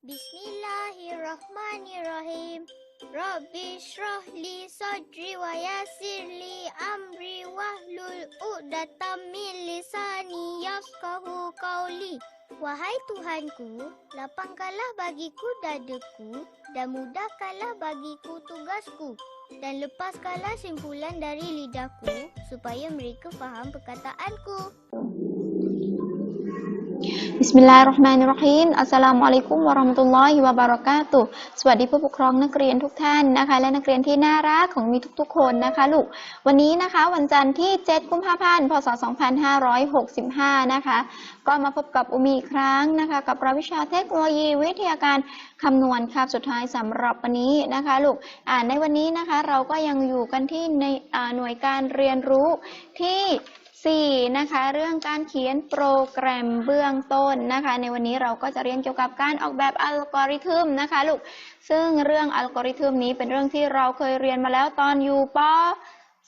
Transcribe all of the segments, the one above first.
Bismillahirrahmanirrahim. Rabbi syrah li sadri wa yasir li amri wa hlul uqdatan min lisani yafqahu qawli. Wahai Tuhanku, lapangkanlah bagiku dadaku dan mudahkanlah bagiku tugasku dan lepaskanlah simpulan dari lidahku supaya mereka faham perkataanku. บิสมิลลาฮิรเราะห์มานิรเราะฮีมอัสสลามุอะลัยกุมวะเราะห์มะตุลลอฮิวะบะเราะกาตุสวัสดีผู้ปกครองนักเรียนทุกท่านนะคะ และนักเรียนที่น่ารักของมีทุกๆ คนนะคะลูก วันนี้นะคะวันจันทร์ที่ 7 กุมภาพันธ์ พศ 2565 นะคะ ก็มาพบกับอุมีอีกครั้งนะคะ กับรายวิชาเทคโนโลยีวิทยาการคำนวณคาบสุดท้ายสำหรับวันนี้นะคะลูก อ่าในวันนี้นะคะเราก็ยังอยู่กันที่ในหน่วยการเรียนรู้ที่ 4 นะคะเรื่องการเขียนโปรแกรมเบื้องต้นนะคะ ในวันนี้เราก็จะเรียนเกี่ยวกับการออกแบบอัลกอริทึมนะคะลูกซึ่งเรื่องอัลกอริทึมนี้เป็นเรื่องที่เราเคยเรียนมาแล้วตอนอยู่ป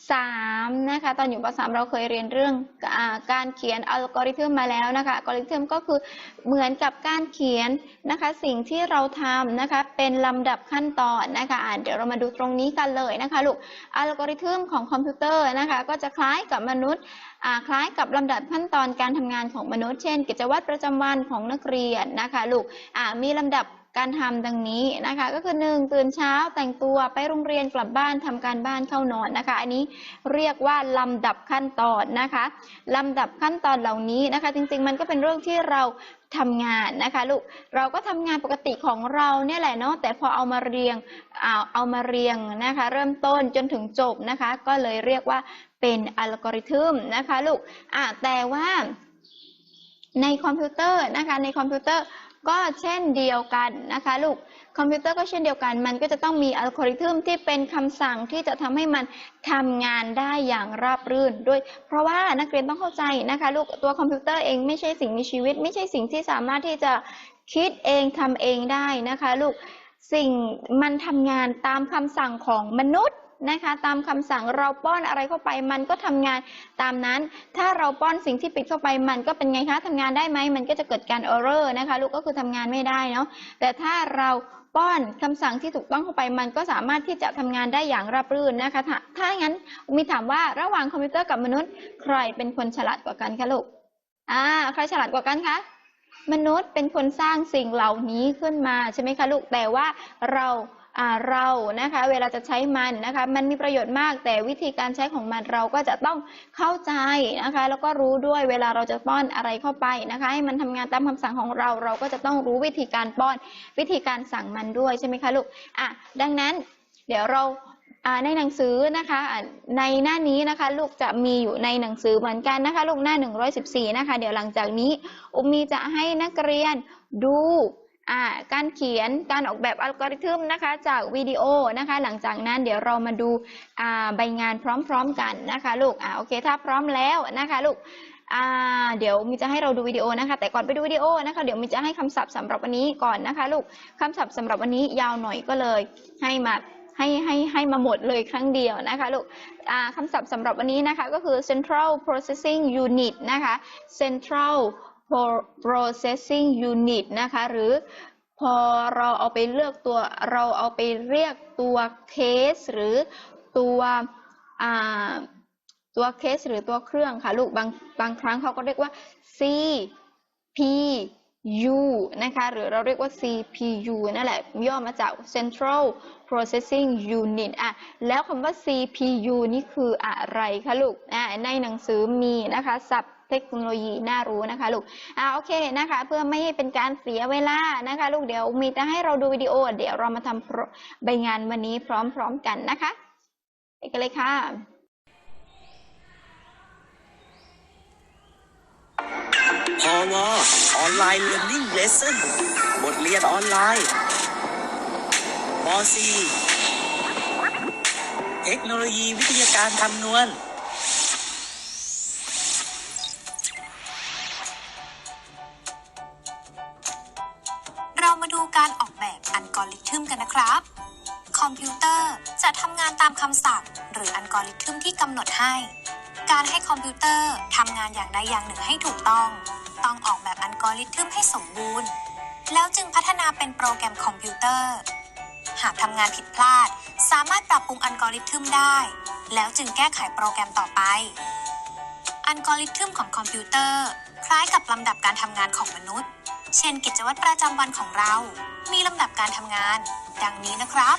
3นะคะตอนอยู่ป .3 เราเคยเรียนเรื่องอการเขียนอัลกอริทึมมาแล้วนะคะอัลกอริทึมก็คือเหมือนกับการเขียนนะคะสิ่งที่เราทำนะคะเป็นลำดับขั้นตอนนะคะะเดี๋ยวเรามาดูตรงนี้กันเลยนะคะลูกอัลกอริทึมของคอมพิวเตอร์นะคะก็จะคล้ายกับมนุษย์คล้ายกับลำดับขั้นตอนการทำงานของมนุษย์ เช่น กิจวัตรประจำวันของนักเรียนนะคะลูกมีลำดับ การทำดังนี้นะคะ ก็คือหนึ่งตื่นเช้าแต่งตัวไปโรงเรียนกลับบ้านทำการบ้านเข้านอนนะคะ อันนี้เรียกว่าลำดับขั้นตอนนะคะลำดับขั้นตอนเหล่านี้นะคะ จริง ๆ มันก็เป็นเรื่องที่เราทำงานนะคะลูก เราก็ทำงานปกติของเราเนี่ยแหละเนาะ แต่พอเอามาเรียงเอาเอามาเรียงนะคะ เริ่มต้นจนถึงจบนะคะ ก็เลยเรียกว่าเป็นอัลกอริทึมนะคะลูกอะแต่ว่าในคอมพิวเตอร์นะคะในคอมพิวเตอร์ ก็เช่นเดียวกันนะคะลูกคอมพิวเตอร์ก็เช่นเดียวกัน มันก็จะต้องมีอัลกอริทึมที่เป็นคำสั่งที่จะทำให้มันทำงานได้อย่างราบรื่นด้วย เพราะว่านักเรียนต้องเข้าใจนะคะลูกตัวคอมพิวเตอร์เองไม่ใช่สิ่งมีชีวิต ไม่ใช่สิ่งที่สามารถที่จะคิดเองทำเองได้นะคะลูกสิ่งมันทำงานตามคำสั่งของมนุษย์ นะคะ ตามคำสั่งเราป้อนอะไรเข้าไปมันก็ทำงานตามนั้น ถ้าเราป้อนสิ่งที่ปิดเข้าไปมันก็เป็นไงคะทำงานได้ไหมมันก็จะเกิดการ error นะคะลูกก็คือทำงานไม่ได้เนาะแต่ถ้าเราป้อนคำสั่งที่ถูกต้องเข้าไปมันก็สามารถที่จะทำงานได้อย่างราบรื่นนะคะ ถ้าถาอย่างนั้นมีถามว่าระหว่างคอมพิวเตอร์กับมนุษย์ ใครเป็นคนฉลาดกว่ากันคะลูกอ่าใครฉลาดกว่ากันคะมนุษย์เป็นคนสร้างสิ่งเหล่านี้ขึ้นมาใช่ไหมคะลูกแต่ว่าเรา เรานะคะเวลาจะใช้มันนะคะมันมีประโยชน์มากแต่วิธีการใช้ของมันเราก็จะต้องเข้าใจนะคะแล้วก็รู้ด้วยเวลาเราจะป้อนอะไรเข้าไปนะคะให้มันทำงานตามคำสั่งของเรา เราก็จะต้องรู้วิธีการป้อนวิธีการสั่งมันด้วยใช่ไหมคะลูกอะดังนั้นเดี๋ยวเราในหนังสือนะคะในหน้านี้นะคะ ลูกจะมีอยู่ในหนังสือเหมือนกันนะคะ ลูกหน้า 114 นะคะ เดี๋ยวหลังจากนี้ อุมมีจะให้นักเรียนดู การเขียนการออกแบบอัลกอริทึมนะคะจากวิดีโอนะคะหลังจากนั้นเดี๋ยวเรามาดูอ่าใบงานพร้อมๆกันนะคะลูกอ่าโอเคถ้าพร้อมแล้วนะคะลูกอ่าเดี๋ยวมีจะให้เราดูวิดีโอนะคะ แต่ก่อนไปดูวิดีโอนะคะเดี๋ยวมีจะให้คำศัพท์สำหรับวันนี้ก่อนนะคะลูกคำศัพท์สำหรับวันนี้ยาวหน่อยก็เลย ให้มาให้ให้ให้มาหมดเลยครั้งเดียวนะคะลูกอ่าคำศัพท์สำหรับวันนี้นะคะก็คือ central processing unit นะคะ central processing unit นะคะ หรือพอเราเอาไปเลือกตัวเราเอาไปเรียกตัวเคสหรือตัวตัวเคสหรือตัวเครื่องค่ะลูกบางบางครั้งเขาก็เรียกว่า C P U นะคะหรือเราเรียกว่า CPU นั่นแหละย่อมาจาก Central Processing Unit อะแล้วคำว่า CPU นี่คืออะไรคะลูกอะในหนังสือมีนะคะศัพท์ เทคโนโลยีน่ารู้นะคะลูก อะโอเคนะคะ เพื่อไม่ให้เป็นการเสียเวลานะคะ ลูกเดี๋ยวมีจะให้เราดูวิดีโอ เดี๋ยวเรามาทำโปรใบงานวันนี้พร้อมๆกันนะคะไปกันเลยค่ะพอวออนไลน์เรียน i ิ g งเลส o n บทเรียนออนไลน์ป .4 เทคโนโลยีวิทยาการคำนวณ การออกแบบอัลกอริทึมกันนะครับ คอมพิวเตอร์จะทำงานตามคำสั่ง หรืออัลกอริทึมที่กำหนดให้ การให้คอมพิวเตอร์ทำงานอย่างใดอย่างหนึ่งให้ถูกต้อง ต้องออกแบบอัลกอริทึมให้สมบูรณ์ แล้วจึงพัฒนาเป็นโปรแกรมคอมพิวเตอร์ หากทำงานผิดพลาด สามารถปรับปรุงอัลกอริทึมได้ แล้วจึงแก้ไขโปรแกรมต่อไปอัลกอริทึมของคอมพิวเตอร์ คล้ายกับลำดับการทำงานของมนุษย์ เช่นกิจวัตรประจำวันของเรา มีลำดับการทำงาน ดังนี้นะครับ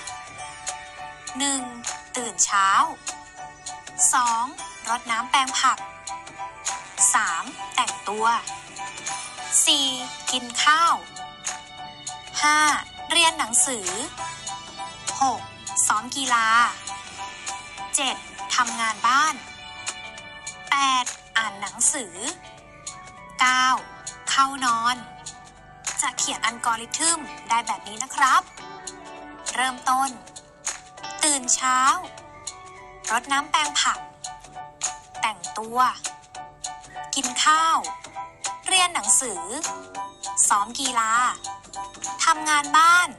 1. ตื่นเช้า 2. รดน้ำแปรงผัก 3. แต่งตัว 4. กินข้าว 5. เรียนหนังสือ 6. ซ้อมกีฬา 7. ทำงานบ้าน 8. อ่านหนังสือ 9. เข้านอน จะเขียนอัลกอริทึมได้แบบนี้นะครับ เริ่มต้น ตื่นเช้า รดน้ำแปรงผัก แต่งตัว กินข้าว เรียนหนังสือ ซ้อมกีฬาทำงานบ้าน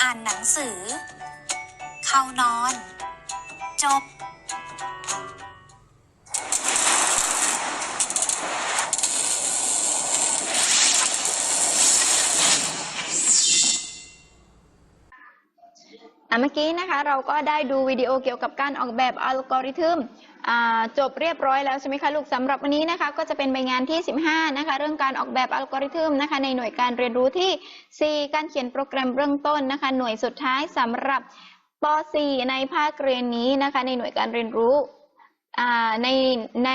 อ่านหนังสือ เข้านอน จบ มื่อกี้นะคะเราก็ได้ดูวิดีโอเกี่ยวกับการออกแบบอัลกอริทึมจบเรียบร้อยแล้วใช่ไหมคะลูกสำหรับวันนี้นะคะก็จะเป็นใบงานที่ 15 นะคะ เรื่องการออกแบบอัลกอริทึมนะคะ ในหน่วยการเรียนรู้ที่ 4 การเขียนโปรแกรมเบื้องต้นนะคะ หน่วยสุดท้ายสำหรับป .4 ในภาคเรียนนี้นะคะ ในหน่วยการเรียนรู้ในใน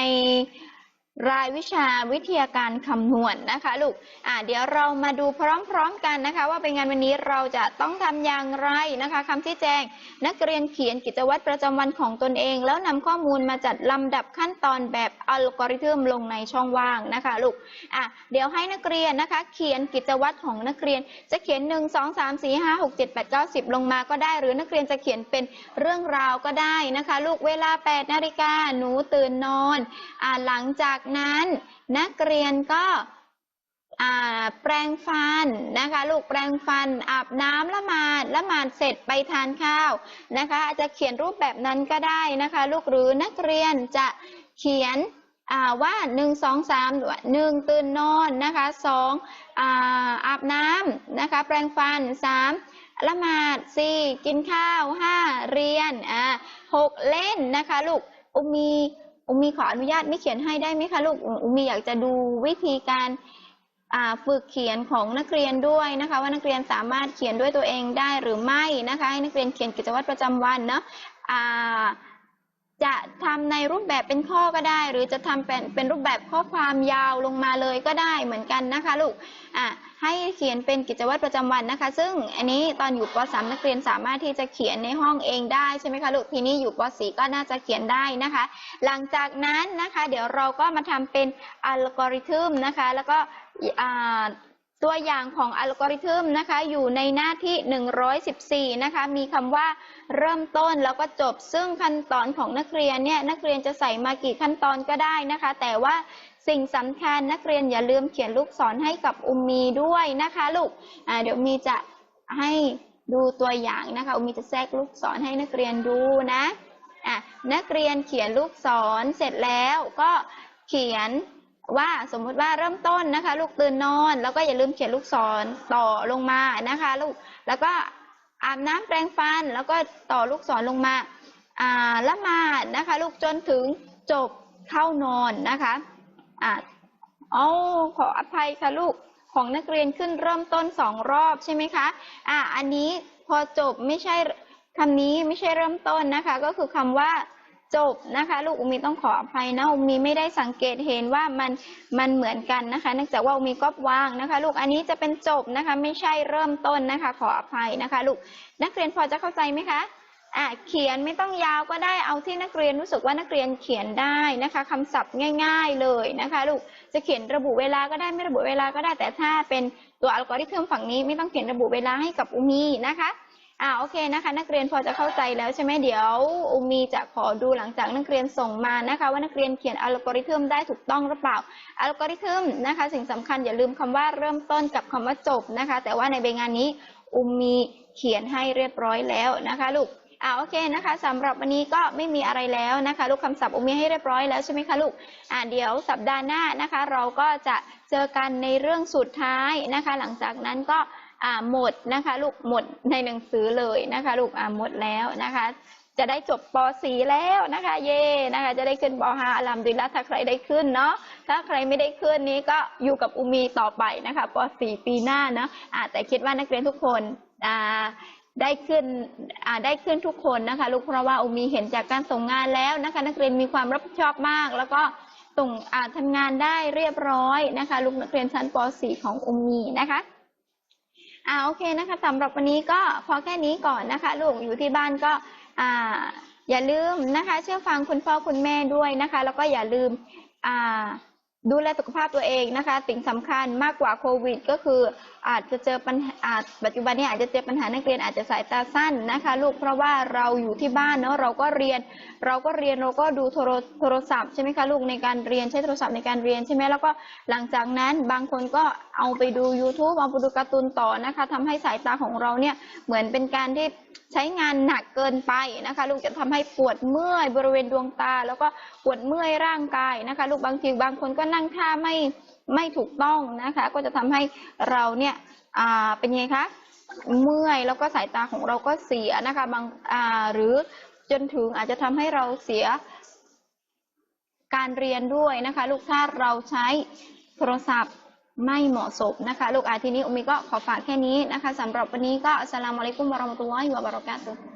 รายวิชาวิทยาการคำนวณนะคะลูก อ่าเดี๋ยวเรามาดูพร้อมๆกันนะคะ ว่าเป็นงานวันนี้เราจะต้องทำอย่างไรนะคะคำชี้แจง นักเรียนเขียนกิจวัตรประจำวันของตนเอง แล้วนำข้อมูลมาจัดลำดับขั้นตอนแบบอัลกอริทึมลงในช่องว่างนะคะลูก อะเดี๋ยวให้นักเรียนนะคะ เขียนกิจวัตรของนักเรียน จะเขียน 1 2 3 4 5 6 7 8 9 10 ลงมาก็ได้ หรือนักเรียนจะเขียนเป็นเรื่องราวก็ได้นะคะ ลูกเวลา8นาฬิกาหนูตื่นนอน อ่าหลังจากนั้นนักเรียนก็แปรงฟันนะคะ ลูกแปรงฟันอาบน้ำละหมาดละหมาดเสร็จไปทานข้าวนะคะ อาจจะเขียนรูปแบบนั้นก็ได้นะคะ ลูกหรือนักเรียนจะเขียนอ่าว่าหนึ่งสองสามหนึ่งตื่นนอนนะคะสองอาอาบน้ำนะคะ แปรงฟันสามละหมาดสี่กินข้าวห้าเรียนอ่าหกเล่นนะคะ ลูกอุมี อุมมีขออนุญาตไม่เขียนให้ได้ไหมคะลูกอุมมีอยากจะดูวิธีการฝึกเขียนของนักเรียนด้วยนะคะ ว่านักเรียนสามารถเขียนด้วยตัวเองได้หรือไม่นะคะ ให้นักเรียนเขียนกิจวัตรประจำวันเนาะ จะทำในรูปแบบเป็นข้อก็ได้ หรือจะทำเป็นเป็นรูปแบบข้อความยาวลงมาเลยก็ได้เหมือนกันนะคะลูกอ่าให้เขียนเป็นกิจวัตรประจำวันนะคะ ซึ่งอันนี้ตอนอยู่ป .3 นักเรียนสามารถที่จะเขียนในห้องเองได้ใช่ไหมคะลูกทีนี้อยู่ป .4 ก็น่าจะเขียนได้นะคะ หลังจากนั้นนะคะ เดี๋ยวเราก็มาทำเป็นอัลกอริทึมนะคะ แล้วก็อ่า ตัวอย่างของอัลกอริทึมนะคะอยู่ในหน้าที่ 114 นะคะมีคำว่าเริ่มต้นแล้วก็จบซึ่งขั้นตอนของนักเรียนเนี่ยนักเรียนจะใส่มากี่ขั้นตอนก็ได้นะคะ แต่ว่าสิ่งสำคัญนักเรียนอย่าลืมเขียนลูกศรให้กับอุมมีด้วยนะคะลูกเดี๋ยวมีจะให้ดูตัวอย่างนะคะอุมมีจะแทรกลูกศรให้นักเรียนดูนะอะนักเรียนเขียนลูกศรเสร็จแล้วก็เขียน ว่าสมมุติว่าเริ่มต้นนะคะ ลูกตื่นนอน แล้วก็อย่าลืมเขียนลูกศรต่อลงมานะคะ ลูกแล้วก็อาบน้ำแปรงฟัน แล้วก็ต่อลูกศรลงมาอ่าละหมาดนะคะ ลูกจนถึงจบเข้านอนนะคะอ่าอ๋อขออภัยค่ะลูกของนักเรียนขึ้นเริ่มต้นสองรอบใช่ไหมคะอ่าอันนี้พอจบไม่ใช่คำนี้ไม่ใช่เริ่มต้นนะคะ ก็คือคำว่า จบนะคะลูกอุมีต้องขออภัยนะอุมีไม่ได้สังเกตเห็นว่ามันมันเหมือนกันนะคะ เนื่องจากว่าอุมีก็วางนะคะ ลูกอันนี้จะเป็นจบนะคะ ไม่ใช่เริ่มต้นนะคะ ขออภัยนะคะ ลูกนักเรียนพอจะเข้าใจไหมคะอะเขียนไม่ต้องยาวก็ได้เอาที่นักเรียนรู้สึกว่านักเรียนเขียนได้นะคะคำศัพท์ง่าย ๆเลยนะคะ ลูกจะเขียนระบุเวลาก็ได้ไม่ระบุเวลาก็ได้แต่ถ้าเป็นตัวอัลกอริทึมฝั่งนี้ไม่ต้องเขียนระบุเวลาให้กับอุมีนะคะ อ่าโอเคนะคะ นักเรียนพอจะเข้าใจแล้วใช่ไหมเดี๋ยวอุมีจะขอดูหลังจากนักเรียนส่งมานะคะ ว่านักเรียนเขียนอัลกอริทึมได้ถูกต้องหรือเปล่าอัลกอริทึมนะคะ สิ่งสำคัญอย่าลืมคำว่าเริ่มต้นกับคำว่าจบนะคะ แต่ว่าในใบงานนี้อุมีเขียนให้เรียบร้อยแล้วนะคะลูกอ่าโอเคนะคะสำหรับวันนี้ก็ไม่มีอะไรแล้วนะคะ ลูกคำศัพท์อุมีให้เรียบร้อยแล้วใช่ไหมคะลูกอ่าเดี๋ยวสัปดาห์หน้านะคะ เราก็จะเจอกันในเรื่องสุดท้ายนะคะ หลังจากนั้นก็ อ่าหมดนะคะลูกหมดในหนังสือเลยนะคะลูกอ่าหมดแล้วนะคะ จะได้จบป .4 แล้วนะคะ เย่นะคะ จะได้ขึ้นป .5 อลัมดุลิละถ้าใครได้ขึ้นเนาะถ้าใครไม่ได้ขึ้นนี้ก็อยู่กับอุมีต่อไปนะคะป .4 ปีหน้าเนาะอ่าแต่คิดว่านักเรียนทุกคนอ่าได้ขึ้นอ่าได้ขึ้นทุกคนนะคะลูกเพราะว่าอุมีเห็นจากการส่งงานแล้วนะคะ นักเรียนมีความรับผิดชอบมาก แล้วก็ส่งอ่าทำงานได้เรียบร้อยนะคะ ลูกนักเรียนชั้นป .4 ของอุมีนะคะ อ่าโอเคนะคะสำหรับวันนี้ก็พอแค่นี้ก่อนนะคะ ลูกอยู่ที่บ้านก็อ่าอย่าลืมนะคะ เชื่อฟังคุณพ่อคุณแม่ด้วยนะคะ แล้วก็อย่าลืมอ่า ดูแลสุขภาพตัวเองนะคะ สิ่งสำคัญมากกว่าโควิด ก็คืออาจจะเจอปัญหาอาจปัจจุบันนี้อาจจะเจอปัญหานักเรียนอาจจะสายตาสั้นนะคะ ลูกเพราะว่าเราอยู่ที่บ้านเนาะเราก็เรียน เราก็เรียนเราก็ดูโทรโทรศัพท์ใช่ไหมคะลูกในการเรียนใช้โทรศัพท์ในการเรียนใช่ไหมแล้วก็หลังจากนั้นบางคนก็เอาไปดู YouTube เอาไปดูการ์ตูนต่อนะคะทำให้สายตาของเราเนี่ยเหมือนเป็นการที่ ใช้งานหนักเกินไปนะคะ ลูกจะทำให้ปวดเมื่อยบริเวณดวงตา แล้วก็ปวดเมื่อยร่างกายนะคะ ลูกบางทีบางคนก็นั่งท่าไม่ไม่ถูกต้องนะคะ ก็จะทำให้เราเนี่ยอ่าเป็นไงคะเมื่อยแล้วก็สายตาของเราก็เสียนะคะบางอ่าหรือจนถึงอาจจะทำให้เราเสียการเรียนด้วยนะคะ ลูกถ้าเราใช้โทรศัพท์ ไม่เหมาะสมนะคะลูกอาทีนี้อุมีก็ขอฝากแค่นี้นะคะสำหรับวันนี้ก็สลามอะลัยกุมวะรอมะตุลลอฮิวะบะเราะกาตุฮ์